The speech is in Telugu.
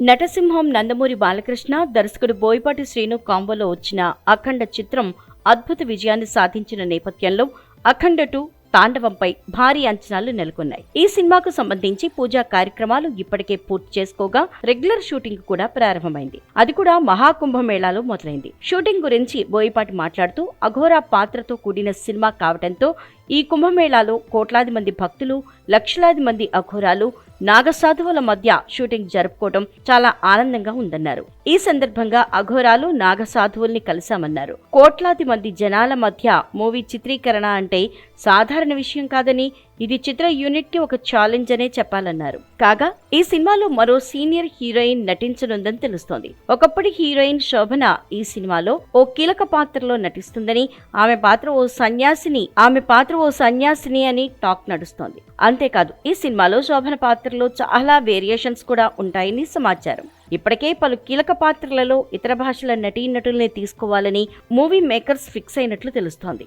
నటసింహం నందమూరి బాలకృష్ణ దర్శకుడు బోయపాటి శ్రీను కాంబోలో వచ్చిన అఖండ చిత్రం అద్భుత విజయాన్ని సాధించిన నేపథ్యంలో అఖండ టూ తాండవంపై భారీ అంచనాలు నెలకొన్నాయి. ఈ సినిమాకు సంబంధించి పూజా కార్యక్రమాలు ఇప్పటికే పూర్తి చేసుకోగా రెగ్యులర్ షూటింగ్ కూడా ప్రారంభమైంది. అది కూడా మహాకుంభమేళాలో మొదలైంది. షూటింగ్ గురించి బోయపాటి మాట్లాడుతూ అఘోరా పాత్రతో కూడిన సినిమా కావడంతో ఈ కుంభమేళాలో కోట్లాది మంది భక్తులు లక్షలాది మంది అఘోరాలు నాగసాధువుల మధ్య షూటింగ్ జరుపుకోవడం చాలా ఆనందంగా ఉందన్నారు. ఈ సందర్భంగా అఘోరాలు నాగసాధువుల్ని కలిశామన్నారు. కోట్లాది మంది జనాల మధ్య మూవీ చిత్రీకరణ అంటే సాధారణ విషయం కాదని ఇది చిత్ర యూనిట్కి ఒక ఛాలెంజ్ అనే చెప్పాలన్నారు. కాగా ఈ సినిమాలో మరో సీనియర్ హీరోయిన్ నటించనుందని తెలుస్తోంది. ఒకప్పటి హీరోయిన్ శోభన ఈ సినిమాలో ఓ కీలక పాత్రలో నటిస్తుందని ఆమె పాత్ర ఓ సన్యాసిని ఆమె పాత్ర ఓ సన్యాసిని అని టాక్ నడుస్తోంది. అంతేకాదు ఈ సినిమాలో శోభన పాత్ర పాత్రలో చాలా వేరియేషన్స్ కూడా ఉంటాయని సమాచారం. ఇప్పటికే పలు కీలక పాత్రలలో ఇతర భాషల నటీనటుల్ని తీసుకోవాలని మూవీ మేకర్స్ ఫిక్స్ అయినట్లు తెలుస్తోంది.